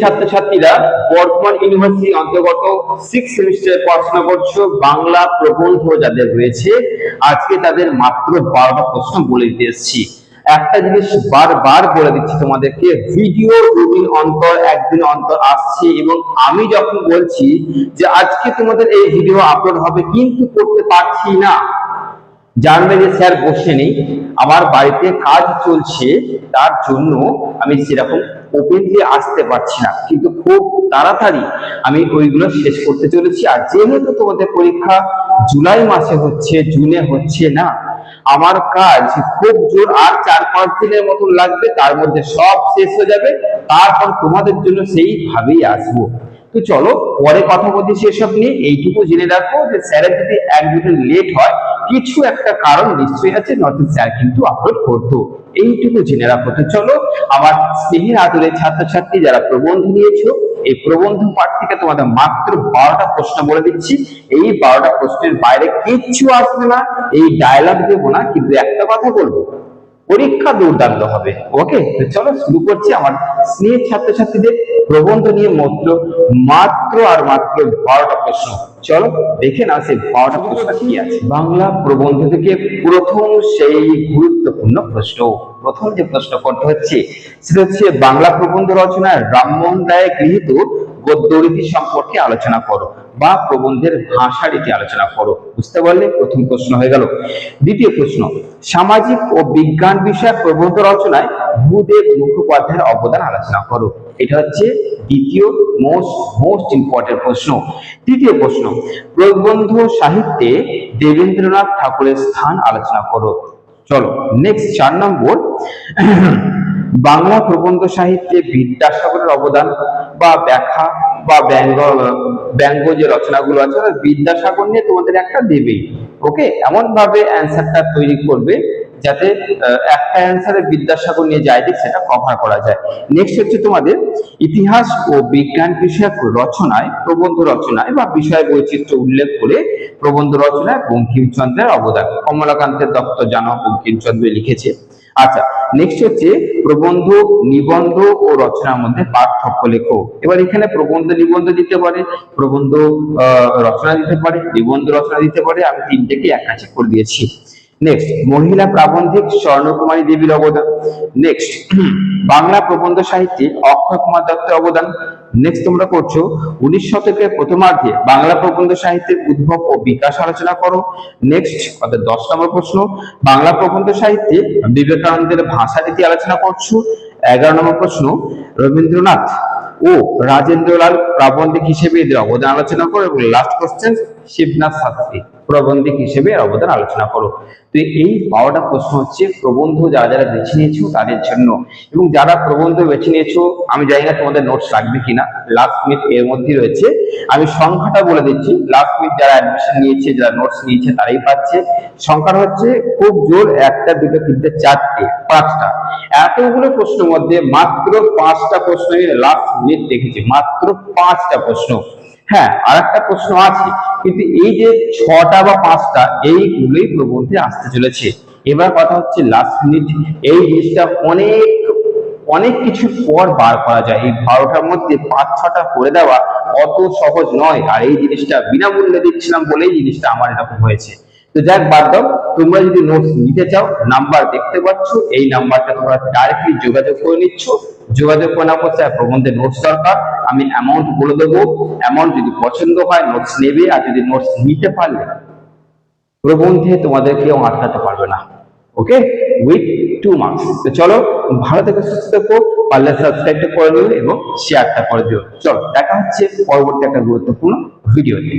ছাত্রছাত্রীরা বর্তমান ইউনিভার্সিটি অন্তর্গত সিক্স পড়াশোনা বাংলা প্রবন্ধ যাদের রয়েছে, আজকে তাদের মাত্র বারোটা প্রশ্ন বলে দিতে এসেছি। একটা জিনিস বারবার বলে দিচ্ছি তোমাদেরকে ভিডিও অন্তর, একদিন অন্তর আসছে এবং আমি যখন বলছি যে আজকে তোমাদের এই ভিডিও আপলোড হবে, কিন্তু করতে পারছি না। জানবে যে স্যার বসে নেই আমার বাড়িতে কাজ চলছে, তার জন্য আমি সেরকম ওপেন দিয়ে আসতে পারছি না। কিন্তু খুব তাড়াতাড়ি আমি ওইগুলো শেষ করতে চলেছি। আর যেহেতু তোমাদের পরীক্ষা জুলাই মাসে হচ্ছে, জুনে হচ্ছে না, আমার কাজ খুব জোর। আর চার পাঁচ দিনের মতন লাগবে, তার মধ্যে সব শেষ হয়ে যাবে। তারপর তোমাদের জন্য সেইভাবেই আসব। তো চলো, পরে কথা বলছি সেসব নিয়ে। এইটুকু জেনে রাখো যে স্যারের যদি এক দুটো লেট হয় কিছু একটা কারণ নিশ্চয়ই আছে নতুন স্যার কিন্তু আপলোড করতো। এইটুকু জেনে রাখো। তো চলো, আমার স্নেহের আদরের ছাত্রছাত্রী যারা প্রবন্ধ নিয়েছো, এই প্রবন্ধ পাঠ থেকে তোমাদের মাত্র বারোটা প্রশ্ন বলে দিচ্ছি। এই বারোটা প্রশ্নের বাইরে কিচ্ছু আসবে না, এই ডায়লগ দেবো না, কিন্তু একটা কথা বলব। পরীক্ষা দুর্দান্ত হবে। ওকে চলো শুরু করছি আমার স্নেহের ছাত্রছাত্রীদের প্রবন্ধ নিয়ে মাত্র মাত্র আর মাত্র বারোটা প্রশ্ন। চলো দেখে না সেই বারোটা প্রশ্ন কি আছে। বাংলা প্রবন্ধ থেকে প্রথম সেই গুরুত্বপূর্ণ প্রশ্ন। প্রথম যে প্রশ্ন করতে হচ্ছে, সেটা হচ্ছে বাংলা প্রবন্ধ রচনায় রামমোহন রায় গৃহীত গদ্য রীতি সম্পর্কে আলোচনা করো বা প্রবন্ধের ভাষা রীতি আলোচনা করো। বুঝতে পারলে প্রথম প্রশ্ন হয়ে গেল। দ্বিতীয় প্রশ্ন, সামাজিক ও বিজ্ঞান বিষয়ক প্রবন্ধ রচনায় ভূদেব মুখোপাধ্যায়ের অবদান আলোচনা করো। এটা হচ্ছে দ্বিতীয় মোস্ট মোস্ট ইম্পর্টেন্ট প্রশ্ন। তৃতীয় প্রশ্ন, প্রবন্ধ সাহিত্যে দেবেন্দ্রনাথ ঠাকুরের স্থান আলোচনা করো। চলো নেক্সট চার নম্বর বাংলা প্রবন্ধ সাহিত্যে বিদ্যাসাগরের অবদান বা ব্যাখ্যা বা ব্যঙ্গ ব্যঙ্গ যে রচনাগুলো আছে বিদ্যাসাগর নিয়ে তোমাদের একটা দেবেই। ওকে? এমন ভাবে অ্যান্সারটা তৈরি করবে যাতে একটা অ্যান্সারে বিদ্যাসাগর নিয়ে যায় দিক সেটা কভার করা যায়। নেক্সট হচ্ছে তোমাদের ইতিহাস ও বিজ্ঞান বিষয়ক রচনায়, প্রবন্ধ রচনায় বা বিষয় বৈচিত্র্য উল্লেখ করে প্রবন্ধ রচনায় বঙ্কিমচন্দ্রের অবদান। কমলাকান্তের দত্ত জানো বঙ্কিমচন্দ্র লিখেছে। আচ্ছা নেক্সট হচ্ছে প্রবন্ধ নিবন্ধ ও রচনার মধ্যে পার্থক্য লেখো। এবার এখানে প্রবন্ধ, নিবন্ধ দিতে পারে, প্রবন্ধ রচনা দিতে পারে, নিবন্ধ, রচনা দিতে পারে। আমি তিনটেকে এক কাছে করে দিয়েছি। নেক্সট মহিলা প্রাবন্ধিক স্বর্ণকুমারী দেবীর অবদান। নেক্সট বাংলা প্রবন্ধ সাহিত্যে অক্ষয় কুমার দত্তের অবদান। নেক্সট তোমরা করছ উনিশ শতকের প্রথমার্ধে বাংলা প্রবন্ধ সাহিত্যের উদ্ভব ও বিকাশ আলোচনা করো। নেক্সট অর্থাৎ দশ নম্বর প্রশ্ন, বাংলা প্রবন্ধ সাহিত্যে বিবেকানন্দের ভাষা রীতি আলোচনা করছ। এগারো নম্বর প্রশ্ন, রবীন্দ্রনাথ ও রাজেন্দ্রলাল প্রাবন্ধিক হিসেবে এদের অবদান আলোচনা করো এবং লাস্ট কোশ্চেন শিবনাথ শাস্ত্রী। প্রবন্ধিক হিসেবে অবদান আলোচনা করো। তো এই বারোটা প্রশ্ন হচ্ছে, প্রবন্ধ যারা যারা বেছে নিয়েছো তাদের জন্য। এবং যারা প্রবন্ধ বেছে নিয়েছো, আমি জানি না তোমাদের নোটস লাগবে কিনা লাস্ট মিনিট এর মধ্যে রয়েছে। আমি সংখ্যাটা বলে দিচ্ছি লাস্ট মিনিট যারা অ্যাডমিশন নিয়েছে, যারা নোটস নিয়েছে তারাই পাচ্ছে। সংখ্যাটা হচ্ছে খুব জোর একটা, দুটো, তিনটে, চারটে, পাঁচটা। এতগুলো প্রশ্নের মধ্যে মাত্র পাঁচটা প্রশ্ন লাস্ট মিনিট দেখেছি, মাত্র পাঁচটা প্রশ্ন। হ্যাঁ আর একটা প্রশ্ন আছে। কিন্তু এই যে ছটা বা পাঁচটা, এইগুলোই প্রবন্ধে আসতে চলেছে। এবার কথা হচ্ছে লাস্ট মিনিট এই জিনিসটা অনেক অনেক কিছু পর বার করা যায়। এই বারোটার মধ্যে পাঁচ, ছটা করে দেওয়া অত সহজ নয়। আর এই জিনিসটা বিনামূল্যে দিচ্ছিলাম বলেই জিনিসটা আমার এরকম হয়েছে। তো যাক, বাদ দাও। তোমরা যদি নোটস নিতে চাও নাম্বার দেখতে পাচ্ছ, এই নাম্বারটা তোমরা ডাইরেক্টলি যোগাযোগ করে নিচ্ছ। যোগাযোগ করে নেওয়ার পর স্যার প্রবন্ধের নোটস দরকার। আমি অ্যামাউন্ট বলে দেবো। অ্যামাউন্ট যদি পছন্দ হয় নোটস নেবে। আর যদি নোটস নিতে পারলে, প্রবন্ধে তোমাদের কেউ আটকাতে পারবে না। ওকে উইথ টু মার্কস তো চলো, ভালো থেকে, সুস্থ থেকো। পারলে সাবস্ক্রাইবটা করে দিও এবং শেয়ারটা করে দিও। চলো, দেখা হচ্ছে পরবর্তী একটা গুরুত্বপূর্ণ ভিডিওতে